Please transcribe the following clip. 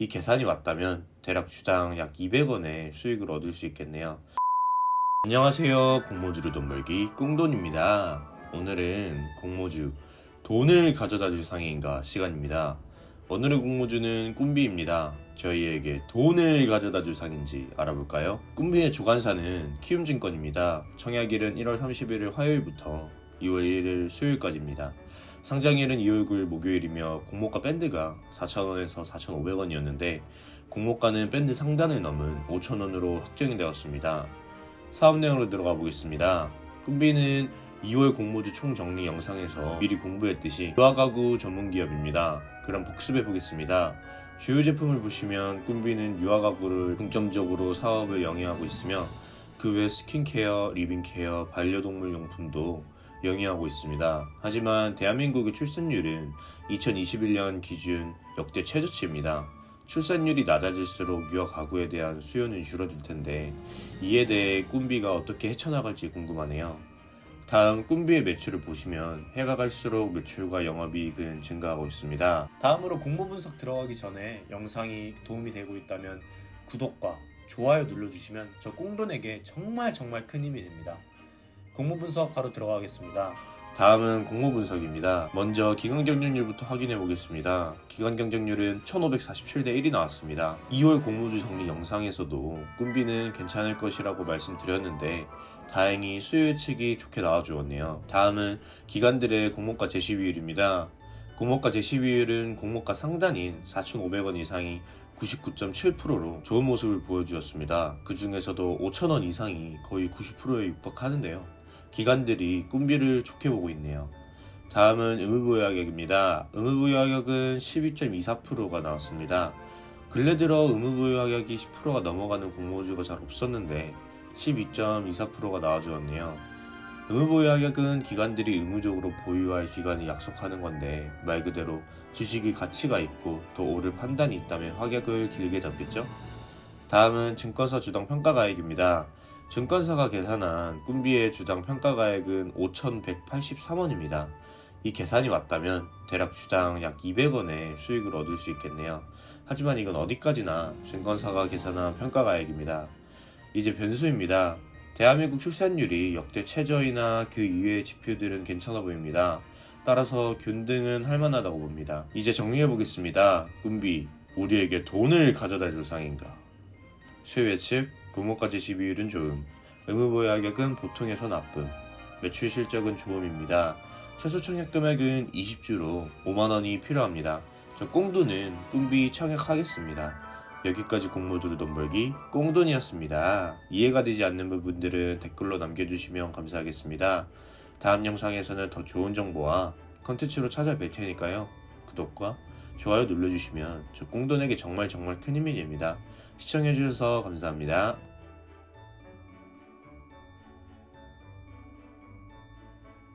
이 계산이 맞다면 대략 주당 약 200원의 수익을 얻을 수 있겠네요. 안녕하세요. 공모주로 돈 벌기 꽁돈입니다. 오늘은 공모주 돈을 가져다 줄 상인가 시간입니다. 오늘의 공모주는 꿈비입니다. 저희에게 돈을 가져다 줄 상인지 알아볼까요? 꿈비의 주관사는 키움증권입니다. 청약일은 1월 31일 화요일부터 2월 1일 수요일까지입니다. 상장일은 2월 9일 목요일이며 공모가 밴드가 4,000원에서 4,500원이었는데 공모가는 밴드 상단을 넘은 5,000원으로 확정이 되었습니다. 사업 내용으로 들어가 보겠습니다. 꿈비는 2월 공모주 총정리 영상에서 미리 공부했듯이 유아가구 전문기업입니다. 그럼 복습해 보겠습니다. 주요 제품을 보시면 꿈비는 유아가구를 중점적으로 사업을 영위하고 있으며 그 외 스킨케어, 리빙케어, 반려동물 용품도 영위하고 있습니다. 하지만 대한민국의 출산율은 2021년 기준 역대 최저치입니다. 출산율이 낮아질수록 유아 가구에 대한 수요는 줄어들 텐데 이에 대해 꿈비가 어떻게 헤쳐나갈지 궁금하네요. 다음 꿈비의 매출을 보시면 해가 갈수록 매출과 영업이익은 증가하고 있습니다. 다음으로 공모 분석 들어가기 전에 영상이 도움이 되고 있다면 구독과 좋아요 눌러주시면 저 꽁돈에게 정말 정말 큰 힘이 됩니다. 공모 분석 바로 들어가겠습니다. 다음은 공모 분석입니다. 먼저 기간 경쟁률부터 확인해 보겠습니다. 기간 경쟁률은 1547대 1이 나왔습니다. 2월 공모주 정리 영상에서도 꿈비는 괜찮을 것이라고 말씀드렸는데 다행히 수요 예측이 좋게 나와주었네요. 다음은 기관들의 공모가 제시 비율입니다. 공모가 제시 비율은 공모가 상단인 4,500원 이상이 99.7%로 좋은 모습을 보여주었습니다. 그 중에서도 5,000원 이상이 거의 90%에 육박하는데요. 기관들이 꿈비를 좋게 보고 있네요. 다음은. 의무부여 가격은 12.24%가 나왔습니다. 근래 들어 의무부여 가격이 10%가 넘어가는 공모주가 잘 없었는데 12.24%가 나와주었네요. 의무보유 가격은 기관들이 의무적으로 보유할 기간을 약속하는 건데 말 그대로 주식이 가치가 있고 더 오를 판단이 있다면 확약을 길게 잡겠죠? 다음은 증권사 주당 평가가액입니다. 증권사가 계산한 꿈비의 주당 평가가액은 5,183원입니다. 이 계산이 맞다면 대략 주당 약 200원의 수익을 얻을 수 있겠네요. 하지만 이건 어디까지나 증권사가 계산한 평가가액입니다. 이제 변수입니다. 대한민국 출산율이 역대 최저이나 그 이외의 지표들은 괜찮아 보입니다. 따라서 균등은 할만하다고 봅니다. 이제 정리해 보겠습니다. 꿈비, 우리에게 돈을 가져다 줄 상인가? 예측, 공모가제 시비율은 좋음, 의무보유 가격은 보통에서 나쁨, 매출 실적은 좋음입니다. 최소 청약 금액은 20주로 5만원이 필요합니다. 저 꽁돈은 꿈비 청약하겠습니다. 여기까지 공모주로 돈 벌기 꽁돈이었습니다. 이해가 되지 않는 부분들은 댓글로 남겨주시면 감사하겠습니다. 다음 영상에서는 더 좋은 정보와 컨텐츠로 찾아뵐 테니까요. 구독과 좋아요 눌러주시면 저 꽁돈에게 정말 정말 큰 힘이 됩니다. 시청해주셔서 감사합니다.